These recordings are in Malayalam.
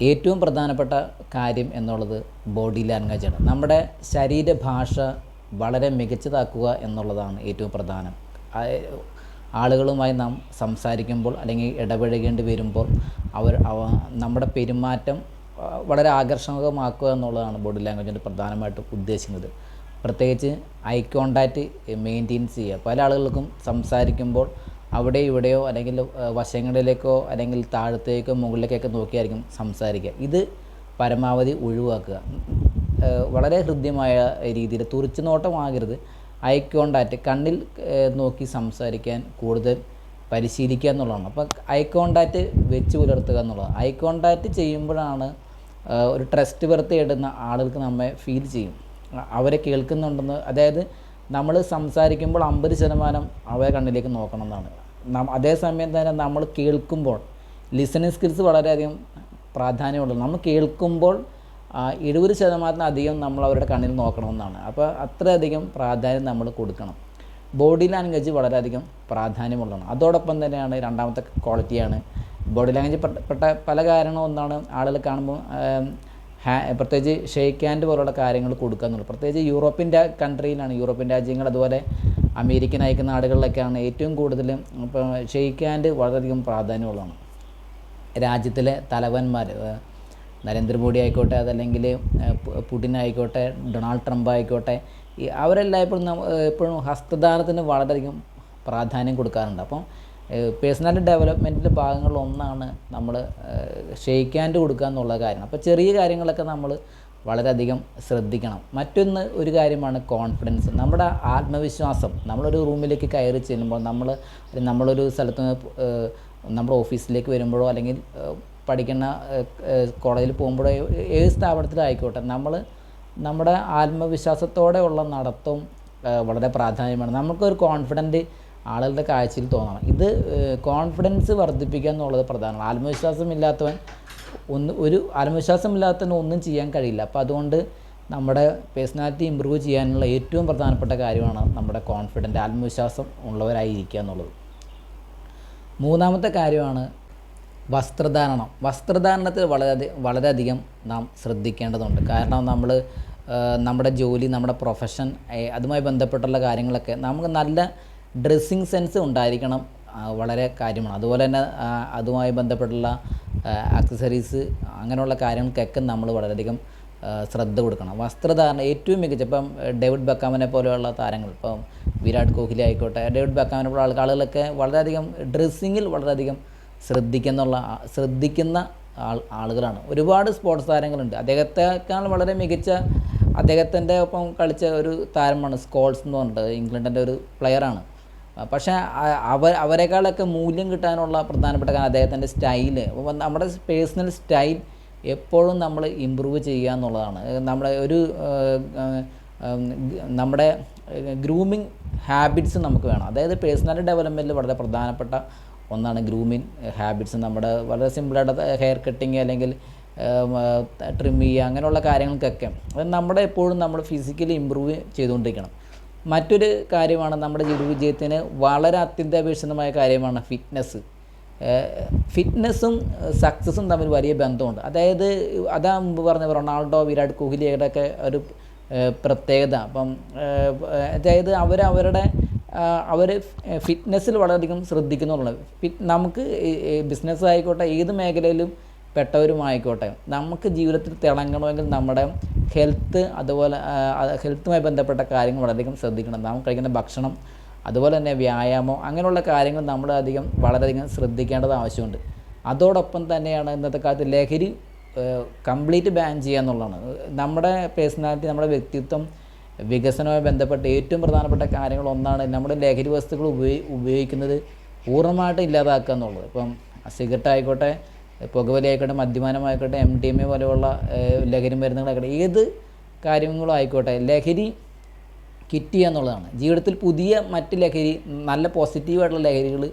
ഏറ്റവും പ്രധാനപ്പെട്ട കാര്യം എന്നുള്ളത് ബോഡി ലാംഗ്വേജാണ് നമ്മുടെ ശരീരഭാഷ വളരെ മികച്ചതാക്കുക എന്നുള്ളതാണ് ഏറ്റവും പ്രധാനം. ആളുകളുമായി നാം സംസാരിക്കുമ്പോൾ അല്ലെങ്കിൽ ഇടപഴകേണ്ടി വരുമ്പോൾ അവർ അവ നമ്മുടെ പെരുമാറ്റം വളരെ ആകർഷകമാക്കുക എന്നുള്ളതാണ് ബോഡി ലാംഗ്വേജിന്റെ പ്രധാനമായിട്ടും ഉദ്ദേശിക്കുന്നത്. പ്രത്യേകിച്ച് ഐ കോണ്ടാക്റ്റ് മെയിന്റെയിൻ ചെയ്യുക. പല ആളുകൾക്കും സംസാരിക്കുമ്പോൾ അവിടെ ഇവിടെയോ അല്ലെങ്കിൽ വശങ്ങളിലേക്കോ അല്ലെങ്കിൽ താഴത്തേക്കോ മുകളിലേക്കൊക്കെ നോക്കിയായിരിക്കും സംസാരിക്കുക. ഇത് പരമാവധി ഒഴിവാക്കുക. വളരെ ഹൃദ്യമായ രീതിയിൽ തുറിച്ചു നോട്ടമാകരുത് ഐ കോണ്ടാക്റ്റ് കണ്ണിൽ നോക്കി സംസാരിക്കാൻ കൂടുതൽ പരിശീലിക്കുക എന്നുള്ളതാണ്. അപ്പോൾ ഐ കോണ്ടാക്റ്റ് വെച്ച് പുലർത്തുക എന്നുള്ളതാണ്. ഐ കോണ്ടാക്റ്റ് ചെയ്യുമ്പോഴാണ് ഒരു ട്രസ്റ്റ് വെറുതെ ഇടുന്ന ആളുകൾക്ക് നമ്മെ ഫീൽ ചെയ്യും. അവരെ കേൾക്കുന്നുണ്ടെന്ന് അതായത് നമ്മൾ സംസാരിക്കുമ്പോൾ അമ്പത് ശതമാനം അവരെ കണ്ണിലേക്ക് നോക്കണം എന്നാണ്. അതേസമയം തന്നെ നമ്മൾ കേൾക്കുമ്പോൾ ലിസണിങ് സ്കിൽസ് വളരെയധികം പ്രാധാന്യമുള്ളത് നമ്മൾ കേൾക്കുമ്പോൾ എഴുപത് ശതമാനത്തിനധികം നമ്മൾ അവരുടെ കണ്ണിൽ നോക്കണമെന്നാണ്. അപ്പോൾ അത്രയധികം പ്രാധാന്യം നമ്മൾ കൊടുക്കണം. ബോഡി ലാംഗ്വേജ് വളരെയധികം പ്രാധാന്യമുള്ളതാണ്. അതോടൊപ്പം തന്നെയാണ് രണ്ടാമത്തെ ക്വാളിറ്റിയാണ് ബോഡി ലാംഗ്വേജ് പെട്ട- പല കാരണവും ഒന്നാണ് ആളുകൾ കാണുമ്പോൾ ഹാ പ്രത്യേകിച്ച് ഷെയ്ക്ക് ഹാൻഡ് പോലുള്ള കാര്യങ്ങൾ കൊടുക്കുക എന്നുള്ളത് പ്രത്യേകിച്ച് യൂറോപ്യൻ കൺട്രിയിലാണ് യൂറോപ്യൻ രാജ്യങ്ങൾ അതുപോലെ അമേരിക്കൻ അയക്കുന്ന നാടുകളിലൊക്കെയാണ് ഏറ്റവും കൂടുതൽ ഇപ്പോൾ ഹാൻഡ് വളരെയധികം പ്രാധാന്യമുള്ളതാണ്. രാജ്യത്തിലെ തലവന്മാർ നരേന്ദ്രമോദി ആയിക്കോട്ടെ അതല്ലെങ്കിൽ പുടിൻ ആയിക്കോട്ടെ ഡൊണാൾഡ് ട്രംപ് ആയിക്കോട്ടെ ഈ അവരെല്ലാം ഏഹ്, എപ്പോഴും ഹസ്തദാനത്തിന് വളരെയധികം പ്രാധാന്യം കൊടുക്കാറുണ്ട്. അപ്പം പേഴ്സണാലിറ്റി ഡെവലപ്മെന്റിന്റെ ഭാഗങ്ങളിൽ ഒന്നാണ് നമ്മൾ ഷെയ്ക്ക് ഹാൻഡ് കൊടുക്കുക എന്നുള്ള കാര്യം. അപ്പോൾ ചെറിയ കാര്യങ്ങളൊക്കെ നമ്മൾ വളരെയധികം ശ്രദ്ധിക്കണം. മറ്റൊന്ന് ഒരു കാര്യമാണ് കോൺഫിഡൻസ് നമ്മുടെ ആത്മവിശ്വാസം. നമ്മളൊരു റൂമിലേക്ക് കയറി ചെല്ലുമ്പോൾ നമ്മൾ നമ്മളൊരു സ്ഥലത്ത് നമ്മുടെ ഓഫീസിലേക്ക് വരുമ്പോഴോ അല്ലെങ്കിൽ പഠിക്കുന്ന കോളേജിൽ പോകുമ്പോഴോ ഏത് സ്ഥാപനത്തിലായിക്കോട്ടെ നമ്മൾ നമ്മുടെ ആത്മവിശ്വാസത്തോടെ ഉള്ള നടത്തം വളരെ പ്രാധാന്യമാണ്. നമുക്കൊരു കോൺഫിഡന്റ് ആളുകളുടെ കാഴ്ചയിൽ തോന്നണം. ഇത് കോൺഫിഡൻസ് വർദ്ധിപ്പിക്കുക എന്നുള്ളത് പ്രധാനമാണ്. ആത്മവിശ്വാസം ഇല്ലാത്തവൻ ഒന്ന് ഒരു ആത്മവിശ്വാസമില്ലാത്തതിന് ഒന്നും ചെയ്യാൻ കഴിയില്ല. അപ്പോൾ അതുകൊണ്ട് നമ്മുടെ പേഴ്സണാലിറ്റി ഇമ്പ്രൂവ് ചെയ്യാനുള്ള ഏറ്റവും പ്രധാനപ്പെട്ട കാര്യമാണ് നമ്മുടെ കോൺഫിഡന്റ് ആത്മവിശ്വാസം ഉള്ളവരായിരിക്കുക എന്നുള്ളത്. മൂന്നാമത്തെ കാര്യമാണ് വസ്ത്രധാരണം. വസ്ത്രധാരണത്തിൽ വളരെ വളരെയധികം നാം ശ്രദ്ധിക്കേണ്ടതുണ്ട്. കാരണം നമ്മൾ നമ്മുടെ ജോലി നമ്മുടെ പ്രൊഫഷൻ അതുമായി ബന്ധപ്പെട്ടുള്ള കാര്യങ്ങളൊക്കെ നമുക്ക് നല്ല ഡ്രസ്സിങ് സെൻസ് ഉണ്ടായിരിക്കണം വളരെ കാര്യമാണ്. അതുപോലെ തന്നെ അതുമായി ബന്ധപ്പെട്ടുള്ള ആക്സസറീസ് അങ്ങനെയുള്ള കാര്യങ്ങൾക്കൊക്കെ നമ്മൾ വളരെയധികം ശ്രദ്ധ കൊടുക്കണം. വസ്ത്രധാരണ ഏറ്റവും മികച്ച ഇപ്പം ഡേവിഡ് ബക്കാമിനെ പോലെയുള്ള താരങ്ങൾ ഇപ്പം വിരാട് കോഹ്ലി ആയിക്കോട്ടെ ഡേവിഡ് ബക്കാമിനെ പോലുള്ള ആളുകളൊക്കെ വളരെയധികം ഡ്രസ്സിങ്ങിൽ വളരെയധികം ശ്രദ്ധിക്കുന്നുള്ള ശ്രദ്ധിക്കുന്ന ആൾ ആളുകളാണ്. ഒരുപാട് സ്പോർട്സ് താരങ്ങളുണ്ട്. അദ്ദേഹത്തെക്കാൾ വളരെ മികച്ച അദ്ദേഹത്തിന്റെ ഒപ്പം കളിച്ച ഒരു താരമാണ് സ്കോൾസ് എന്ന് പറഞ്ഞിട്ട് ഇംഗ്ലണ്ടിന്റെ ഒരു പ്ലെയറാണ് പക്ഷേ അവ അവരെക്കാളൊക്കെ മൂല്യം കിട്ടാനുള്ള പ്രധാനപ്പെട്ട കാരണം അദ്ദേഹത്തിന്റെ സ്റ്റൈൽ. നമ്മുടെ പേഴ്സണൽ സ്റ്റൈൽ എപ്പോഴും നമ്മൾ ഇമ്പ്രൂവ് ചെയ്യുക എന്നുള്ളതാണ്. നമ്മുടെ ഒരു നമ്മുടെ ഗ്രൂമിങ് ഹാബിറ്റ്സ് നമുക്ക് വേണം. അതായത് പേഴ്സണാലിറ്റി ഡെവലപ്മെന്റിൽ വളരെ പ്രധാനപ്പെട്ട ഒന്നാണ് ഗ്രൂമിങ് ഹാബിറ്റ്സ്. നമ്മുടെ വളരെ സിമ്പിളായിട്ട് ഹെയർ കട്ടിങ് അല്ലെങ്കിൽ ട്രിം ചെയ്യുക അങ്ങനെയുള്ള കാര്യങ്ങൾക്കൊക്കെ. അത് നമ്മുടെ എപ്പോഴും നമ്മൾ ഫിസിക്കലി ഇമ്പ്രൂവ് ചെയ്തുകൊണ്ടിരിക്കണം. മറ്റൊരു കാര്യമാണ് നമ്മുടെ ജീവിത വിജയത്തിന് വളരെ അത്യന്താപേക്ഷിതമായ കാര്യമാണ് ഫിറ്റ്നസ് ഫിറ്റ്നസ്സും സക്സസ്സും തമ്മിൽ വലിയ ബന്ധമുണ്ട്. അതായത് അതാ മുമ്പ് പറഞ്ഞ റൊണാൾഡോ വിരാട് കോഹ്ലിയുടെ ഒക്കെ ഒരു പ്രത്യേകത. അപ്പം അതായത് അവർ അവരുടെ അവർ ഫിറ്റ്നസ്സിൽ വളരെയധികം ശ്രദ്ധിക്കുന്നുള്ളത് നമുക്ക് ബിസിനസ് ആയിക്കോട്ടെ ഏത് മേഖലയിലും പെട്ടവരുമായിക്കോട്ടെ. നമുക്ക് ജീവിതത്തിൽ തിളങ്ങണമെങ്കിൽ നമ്മുടെ ഹെൽത്ത് അതുപോലെ ഹെൽത്തുമായി ബന്ധപ്പെട്ട കാര്യങ്ങൾ വളരെയധികം ശ്രദ്ധിക്കണം. നാം കഴിക്കുന്ന ഭക്ഷണം അതുപോലെ തന്നെ വ്യായാമം അങ്ങനെയുള്ള കാര്യങ്ങൾ നമ്മൾ അധികം വളരെയധികം ശ്രദ്ധിക്കേണ്ടത് ആവശ്യമുണ്ട്. അതോടൊപ്പം തന്നെയാണ് ഇന്നത്തെ കാലത്ത് ലഹരി കംപ്ലീറ്റ് ബാൻ ചെയ്യുക എന്നുള്ളതാണ്. നമ്മുടെ പേഴ്സണാലിറ്റി നമ്മുടെ വ്യക്തിത്വം വികസനവുമായി ബന്ധപ്പെട്ട ഏറ്റവും പ്രധാനപ്പെട്ട കാര്യങ്ങൾ ഒന്നാണ് നമ്മുടെ ലഹരി വസ്തുക്കൾ ഉപയോഗി ഉപയോഗിക്കുന്നത് പൂർണമായിട്ട് ഇല്ലാതാക്കുക എന്നുള്ളത്. ഇപ്പം സിഗരറ്റ് ആയിക്കോട്ടെ പുകവലി ആയിക്കോട്ടെ മദ്യപാനമായിക്കോട്ടെ എം ഡി എം എ പോലെയുള്ള ലഹരി മരുന്നുകളായിക്കോട്ടെ ഏത് കാര്യങ്ങളും ആയിക്കോട്ടെ ലഹരി കിറ്റ് ചെയ്യുക എന്നുള്ളതാണ്. ജീവിതത്തിൽ പുതിയ മറ്റ് ലഹരി നല്ല പോസിറ്റീവായിട്ടുള്ള ലഹരികൾ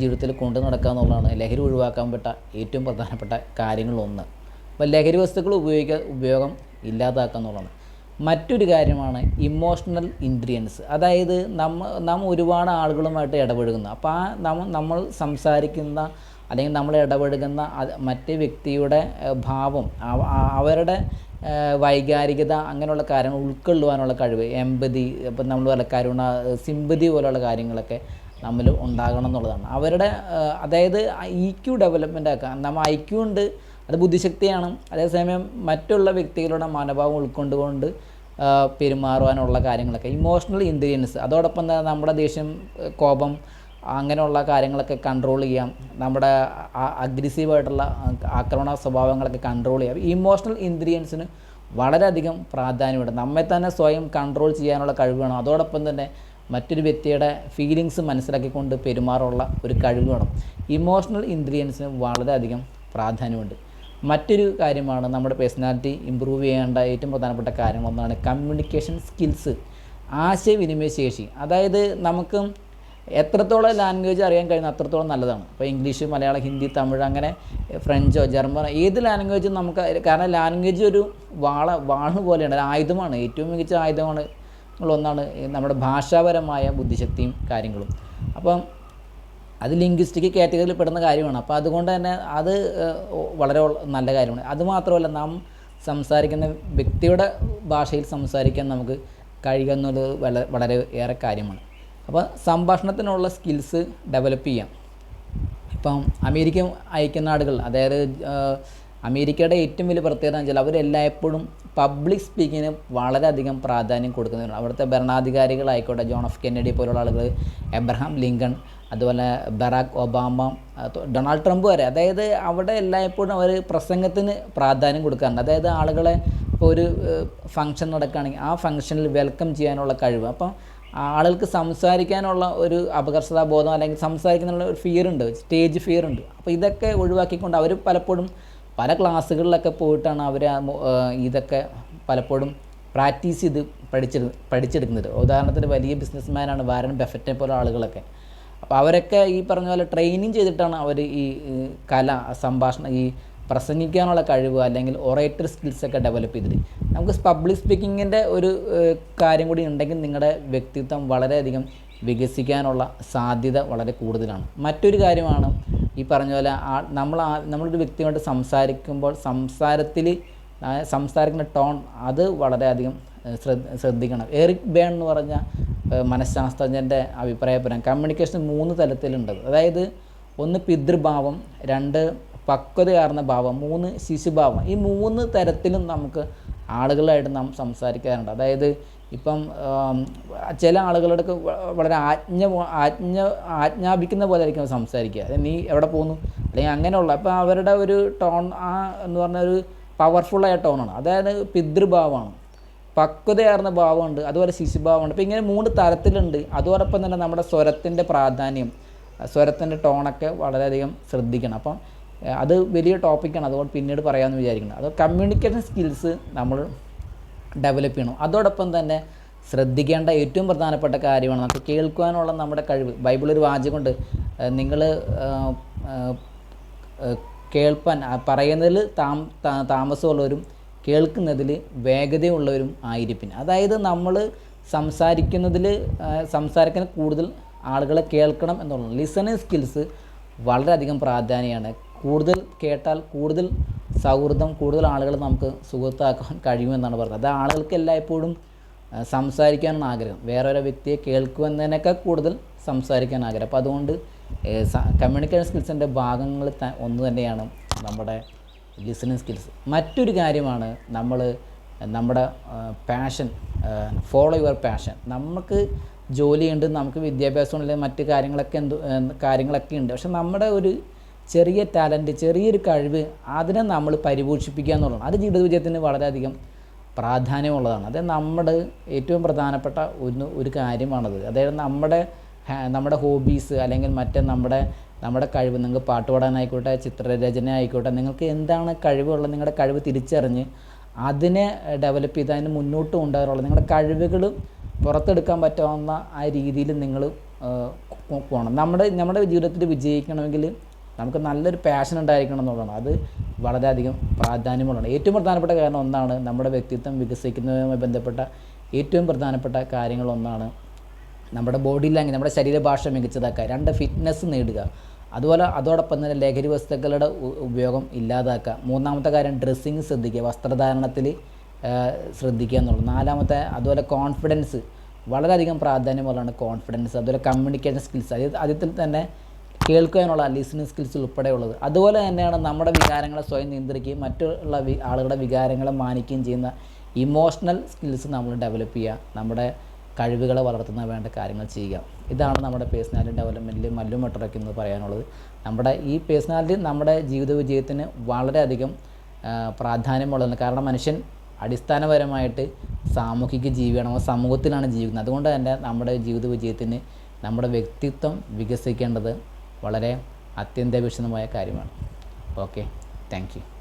ജീവിതത്തിൽ കൊണ്ടു നടക്കുക എന്നുള്ളതാണ്. ലഹരി ഒഴിവാക്കാൻ പറ്റ ഏറ്റവും പ്രധാനപ്പെട്ട കാര്യങ്ങളൊന്ന് അപ്പോൾ ലഹരി വസ്തുക്കൾ ഉപയോഗിക്കുക ഉപയോഗം ഇല്ലാതാക്കുക എന്നുള്ളതാണ്. മറ്റൊരു കാര്യമാണ് ഇമോഷണൽ ഇൻഗ്രീഡിയൻസ് അതായത് നമ്മ നാം ഒരുപാട് ആളുകളുമായിട്ട് ഇടപഴകുന്നു അപ്പോൾ ആ നമ്മൾ നമ്മൾ സംസാരിക്കുന്ന അല്ലെങ്കിൽ നമ്മൾ ഇടപഴകുന്ന മറ്റ് വ്യക്തിയുടെ ഭാവം അവരുടെ വൈകാരികത അങ്ങനെയുള്ള കാര്യങ്ങൾ ഉൾക്കൊള്ളുവാനുള്ള കഴിവ് എമ്പതി ഇപ്പം നമ്മൾ പറയുന്ന കരുണ സിമ്പതി പോലുള്ള കാര്യങ്ങളൊക്കെ നമ്മൾ ഉണ്ടാകണം എന്നുള്ളതാണ്. അവരുടെ അതായത് ഐ ക്യു ഡെവലപ്മെന്റ് ആക്കുക. നമ്മൾ ഐ ക്യു ഉണ്ട് അത് ബുദ്ധിശക്തിയാണ്. അതേസമയം മറ്റുള്ള വ്യക്തികളുടെ മനോഭാവം ഉൾക്കൊണ്ടുകൊണ്ട് പെരുമാറുവാനുള്ള കാര്യങ്ങളൊക്കെ ഇമോഷണൽ ഇന്റലിജൻസ് അതോടൊപ്പം തന്നെ നമ്മുടെ ദേഷ്യം കോപം അങ്ങനെയുള്ള കാര്യങ്ങളൊക്കെ കൺട്രോൾ ചെയ്യാം. നമ്മുടെ അഗ്രസീവായിട്ടുള്ള ആക്രമണ സ്വഭാവങ്ങളൊക്കെ കൺട്രോൾ ചെയ്യാം. ഇമോഷണൽ ഇന്ദ്രിയൻസിന് വളരെയധികം പ്രാധാന്യമുണ്ട്. നമ്മെ തന്നെ സ്വയം കൺട്രോൾ ചെയ്യാനുള്ള കഴിവ് വേണം. അതോടൊപ്പം തന്നെ മറ്റൊരു വ്യക്തിയുടെ ഫീലിങ്സ് മനസ്സിലാക്കിക്കൊണ്ട് പെരുമാറുള്ള ഒരു കഴിവ് വേണം. ഇമോഷണൽ ഇന്ദ്രിയൻസിന് വളരെയധികം പ്രാധാന്യമുണ്ട്. മറ്റൊരു കാര്യമാണ് നമ്മുടെ പേഴ്സണാലിറ്റി ഇമ്പ്രൂവ് ചെയ്യേണ്ട ഏറ്റവും പ്രധാനപ്പെട്ട കാര്യങ്ങളൊന്നാണ് കമ്മ്യൂണിക്കേഷൻ സ്കിൽസ് ആശയവിനിമയ ശേഷി. അതായത് നമുക്ക് എത്രത്തോളം ലാംഗ്വേജ് അറിയാൻ കഴിയുന്ന അത്രത്തോളം നല്ലതാണ്. ഇപ്പോൾ ഇംഗ്ലീഷ് മലയാളം ഹിന്ദി തമിഴ് അങ്ങനെ ഫ്രഞ്ചോ ജർമ്മനോ ഏത് ലാംഗ്വേജും നമുക്ക് കാരണം ലാംഗ്വേജ് ഒരു വാള വാൾ പോലെയാണ്. ആയുധമാണ്. ഏറ്റവും മികച്ച ആയുധമാണ് ഒന്നാണ് നമ്മുടെ ഭാഷാപരമായ ബുദ്ധിശക്തിയും കാര്യങ്ങളും. അപ്പം അത് ലിംഗ്വിസ്റ്റിക് കാറ്റഗറിയിൽ പെടുന്ന കാര്യമാണ്. അപ്പോൾ അതുകൊണ്ട് തന്നെ അത് വളരെ നല്ല കാര്യമാണ്. അതുമാത്രമല്ല നാം സംസാരിക്കുന്ന വ്യക്തിയുടെ ഭാഷയിൽ സംസാരിക്കാൻ നമുക്ക് കഴിയുക എന്നുള്ളത് വളരെ വളരെ ഏറെ കാര്യമാണ്. അപ്പോൾ സംഭാഷണത്തിനുള്ള സ്കിൽസ് ഡെവലപ്പ് ചെയ്യാം. ഇപ്പം അമേരിക്ക അയക്കുന്ന ആളുകൾ അതായത് അമേരിക്കയുടെ ഏറ്റവും വലിയ പ്രത്യേകത എന്ന് വെച്ചാൽ അവരെല്ലായ്പ്പോഴും പബ്ലിക് സ്പീക്കിങ്ങിന് വളരെയധികം പ്രാധാന്യം കൊടുക്കുന്നവരാണ് അവിടുത്തെ ഭരണാധികാരികളായിക്കോട്ടെ ജോൺ എഫ് കെന്നഡി പോലുള്ള ആളുകൾ എബ്രഹാം ലിങ്കൺ അതുപോലെ ബറാക് ഒബാമ ഡൊണാൾഡ് ട്രംപ് വരെ. അതായത് അവിടെ എല്ലായ്പ്പോഴും അവർ പ്രസംഗത്തിന് പ്രാധാന്യം കൊടുക്കാറുണ്ട്. അതായത് ആളുകളെ ഇപ്പോൾ ഒരു ഫംഗ്ഷൻ നടക്കുകയാണെങ്കിൽ ആ ഫംഗ്ഷനിൽ വെൽക്കം ചെയ്യാനുള്ള കഴിവ്. അപ്പം ആളുകൾക്ക് സംസാരിക്കാനുള്ള ഒരു അപകർഷതാബോധം അല്ലെങ്കിൽ സംസാരിക്കാനുള്ള ഒരു ഫിയർ ഉണ്ട് സ്റ്റേജ് ഫിയർ ഉണ്ട്. അപ്പോൾ ഇതൊക്കെ ഒഴിവാക്കിക്കൊണ്ട് അവർ പലപ്പോഴും പല ക്ലാസ്സുകളിലൊക്കെ പോയിട്ടാണ് അവർ ഇതൊക്കെ പലപ്പോഴും പ്രാക്ടീസ് ചെയ്ത് പഠിച്ചെടു പഠിച്ചെടുക്കുന്നത്. ഉദാഹരണത്തിന് വലിയ ബിസിനസ്മാനാണ് വാരൻ ബെഫറ്റിനെ പോലെ ആളുകളൊക്കെ. അപ്പോൾ അവരൊക്കെ ഈ പറഞ്ഞ പോലെ ട്രെയിനിങ് ചെയ്തിട്ടാണ് അവർ ഈ ഈ കല സംഭാഷണം ഈ പ്രസംഗിക്കാനുള്ള കഴിവ് അല്ലെങ്കിൽ ഒറേറ്റർ സ്കിൽസൊക്കെ ഡെവലപ്പ് ചെയ്തിട്ട്. നമുക്ക് പബ്ലിക് സ്പീക്കിങ്ങിന്റെ ഒരു കാര്യം കൂടി ഉണ്ടെങ്കിൽ നിങ്ങളുടെ വ്യക്തിത്വം വളരെയധികം വികസിക്കാനുള്ള സാധ്യത വളരെ കൂടുതലാണ്. മറ്റൊരു കാര്യമാണ് ഈ പറഞ്ഞ പോലെ നമ്മൾ നമ്മളൊരു വ്യക്തിയോട് സംസാരിക്കുമ്പോൾ സംസാരത്തിൽ സംസാരിക്കുന്ന ടോൺ അത് വളരെയധികം ശ്രദ്ധിക്കണം. എറിക് ബേൺ എന്ന് പറഞ്ഞ മനഃശാസ്ത്രജ്ഞന്റെ അഭിപ്രായപ്രകാരം കമ്മ്യൂണിക്കേഷൻ മൂന്ന് തലത്തിലുണ്ട്. അതായത് ഒന്ന് പിതൃഭാവം രണ്ട് പക്വതയാർന്ന ഭാവം മൂന്ന് ശിശുഭാവം ഈ മൂന്ന് തരത്തിലും നമുക്ക് ആളുകളായിട്ട് നാം സംസാരിക്കാറുണ്ട്. അതായത് ഇപ്പം ചില ആളുകളുടെ വളരെ ആജ്ഞ ആജ്ഞ ആജ്ഞാപിക്കുന്ന പോലെ ആയിരിക്കും സംസാരിക്കുക. നീ എവിടെ പോകുന്നു? അല്ലെങ്കിൽ അങ്ങനെയുള്ള അപ്പോൾ അവരുടെ ഒരു ടോൺ ആ എന്ന് പറഞ്ഞ ഒരു പവർഫുള്ളായ ടോണാണ്. അതായത് പിതൃഭാവമാണ്. പക്വതയാർന്ന ഭാവമുണ്ട് അതുപോലെ ശിശുഭാവമുണ്ട് അപ്പോൾ ഇങ്ങനെ മൂന്ന് തരത്തിലുണ്ട്. അതോടൊപ്പം തന്നെ നമ്മുടെ സ്വരത്തിന്റെ പ്രാധാന്യം സ്വരത്തിന്റെ ടോണൊക്കെ വളരെയധികം ശ്രദ്ധിക്കണം. അപ്പം അത് വലിയ ടോപ്പിക്കാണ് അതുകൊണ്ട് പിന്നീട് പറയാമെന്ന് വിചാരിക്കുന്നത് അത് കമ്മ്യൂണിക്കേഷൻ സ്കിൽസ് നമ്മൾ ഡെവലപ്പ് ചെയ്യണം. അതോടൊപ്പം തന്നെ ശ്രദ്ധിക്കേണ്ട ഏറ്റവും പ്രധാനപ്പെട്ട കാര്യമാണ് നമുക്ക് കേൾക്കുവാനുള്ള നമ്മുടെ കഴിവ്. ബൈബിൾ ഒരു വാചകമുണ്ട് നിങ്ങൾ കേൾപ്പാൻ പറയുന്നതിൽ താം താമസമുള്ളവരും കേൾക്കുന്നതിൽ വേഗതയുള്ളവരും ആയിരിപ്പിൻ. അതായത് നമ്മൾ സംസാരിക്കുന്നതിൽ സംസാരിക്കുന്ന കൂടുതൽ ആളുകളെ കേൾക്കണം എന്നുള്ളത് ലിസണിങ് സ്കിൽസ് വളരെയധികം പ്രാധാന്യമാണ്. കൂടുതൽ കേട്ടാൽ കൂടുതൽ സൗഹൃദം കൂടുതൽ ആളുകൾ നമുക്ക് സുഹൃത്താക്കാൻ കഴിയുമെന്നാണ് പറയുന്നത് അത് ആളുകൾക്ക് എല്ലായ്പ്പോഴും സംസാരിക്കാനുള്ള ആഗ്രഹം. വേറെ ഒരു വ്യക്തിയെ കേൾക്കുമെന്നതിനേക്കാൾ കൂടുതൽ സംസാരിക്കാൻ ആഗ്രഹം. അപ്പോൾ അതുകൊണ്ട് കമ്മ്യൂണിക്കേഷൻ സ്കിൽസിന്റെ ഭാഗങ്ങൾ ഒന്ന് തന്നെയാണ് നമ്മുടെ ലിസണിങ് സ്കിൽസ് മറ്റൊരു കാര്യമാണ് നമ്മൾ നമ്മുടെ പാഷൻ ഫോളോ യുവർ പാഷൻ നമുക്ക് ജോലിയുണ്ട് നമുക്ക് വിദ്യാഭ്യാസം അല്ലെങ്കിൽ മറ്റ് കാര്യങ്ങളൊക്കെ എന്ത് കാര്യങ്ങളൊക്കെ ഉണ്ട്. പക്ഷെ നമ്മുടെ ഒരു ചെറിയ ടാലന്റ് ചെറിയൊരു കഴിവ് അതിനെ നമ്മൾ പരിപോഷിപ്പിക്കുക എന്നുള്ളതാണ് അത് ജീവിത വിജയത്തിന് വളരെയധികം പ്രാധാന്യമുള്ളതാണ് അതായത് നമ്മുടെ ഏറ്റവും പ്രധാനപ്പെട്ട ഒരു ഒരു കാര്യമാണത് അതായത് നമ്മുടെ നമ്മുടെ ഹോബീസ് അല്ലെങ്കിൽ മറ്റേ നമ്മുടെ നമ്മുടെ കഴിവ് നിങ്ങൾക്ക് പാട്ട് പാടാനായിക്കോട്ടെ ചിത്രരചന ആയിക്കോട്ടെ നിങ്ങൾക്ക് എന്താണ് കഴിവുള്ളത് നിങ്ങളുടെ കഴിവ് തിരിച്ചറിഞ്ഞ് അതിനെ ഡെവലപ്പ് ചെയ്ത് അതിന് മുന്നോട്ട് കൊണ്ടുവരാനുള്ള നിങ്ങളുടെ കഴിവുകൾ പുറത്തെടുക്കാൻ പറ്റാവുന്ന ആ രീതിയിൽ നിങ്ങൾ പോകണം നമ്മുടെ നമ്മുടെ ജീവിതത്തിൽ വിജയിക്കണമെങ്കിൽ നമുക്ക് നല്ലൊരു പാഷൻ ഉണ്ടായിരിക്കണം എന്നുള്ളതാണ്. അത് വളരെയധികം പ്രാധാന്യമുള്ളതാണ്. ഏറ്റവും പ്രധാനപ്പെട്ട കാരണം ഒന്നാണ് നമ്മുടെ വ്യക്തിത്വം വികസിക്കുന്നതുമായി ബന്ധപ്പെട്ട ഏറ്റവും പ്രധാനപ്പെട്ട കാര്യങ്ങളൊന്നാണ് നമ്മുടെ ബോഡി ലാംഗ്വേജ് നമ്മുടെ ശരീരഭാഷ മികച്ചതാക്കുക രണ്ട് ഫിറ്റ്നസ് നേടുക. അതുപോലെ അതോടൊപ്പം തന്നെ ലഹരി വസ്തുക്കളുടെ ഉപയോഗം ഇല്ലാതാക്കുക. മൂന്നാമത്തെ കാര്യം ഡ്രസ്സിങ് ശ്രദ്ധിക്കുക വസ്ത്രധാരണത്തിൽ ശ്രദ്ധിക്കുക എന്നുള്ളത്. നാലാമത്തെ അതുപോലെ കോൺഫിഡൻസ് വളരെയധികം പ്രാധാന്യമുള്ളതാണ് കോൺഫിഡൻസ് അതുപോലെ കമ്മ്യൂണിക്കേഷൻ സ്കിൽസ് അത് അതിൽ തന്നെ കേൾക്കാനുള്ള ലിസണിങ് സ്കിൽസ് ഉൾപ്പെടെയുള്ളത്. അതുപോലെ തന്നെയാണ് നമ്മുടെ വികാരങ്ങളെ സ്വയം നിയന്ത്രിക്കുകയും മറ്റുള്ള ആളുകളുടെ വികാരങ്ങളെ മാനിക്കുകയും ചെയ്യുന്ന ഇമോഷണൽ സ്കിൽസ് നമ്മൾ ഡെവലപ്പ് ചെയ്യുക നമ്മുടെ കഴിവുകളെ വളർത്തുന്ന വേണ്ട കാര്യങ്ങൾ ചെയ്യുക. ഇതാണ് നമ്മുടെ പേഴ്സണാലിറ്റി ഡെവലപ്മെന്റിൽ മല്ലു എന്ന് പറയാനുള്ളത്. നമ്മുടെ ഈ പേഴ്സണാലിറ്റി നമ്മുടെ ജീവിത വിജയത്തിന് വളരെയധികം പ്രാധാന്യമുള്ളതാണ്. കാരണം മനുഷ്യൻ അടിസ്ഥാനപരമായിട്ട് സാമൂഹിക ജീവിയാണ് സമൂഹത്തിലാണ് ജീവിക്കുന്നത്. അതുകൊണ്ട് തന്നെ നമ്മുടെ ജീവിത വിജയത്തിന് നമ്മുടെ വ്യക്തിത്വം വികസിക്കേണ്ടത് വളരെ അത്യന്താപേക്ഷിതമായ കാര്യമാണ്. Okay thank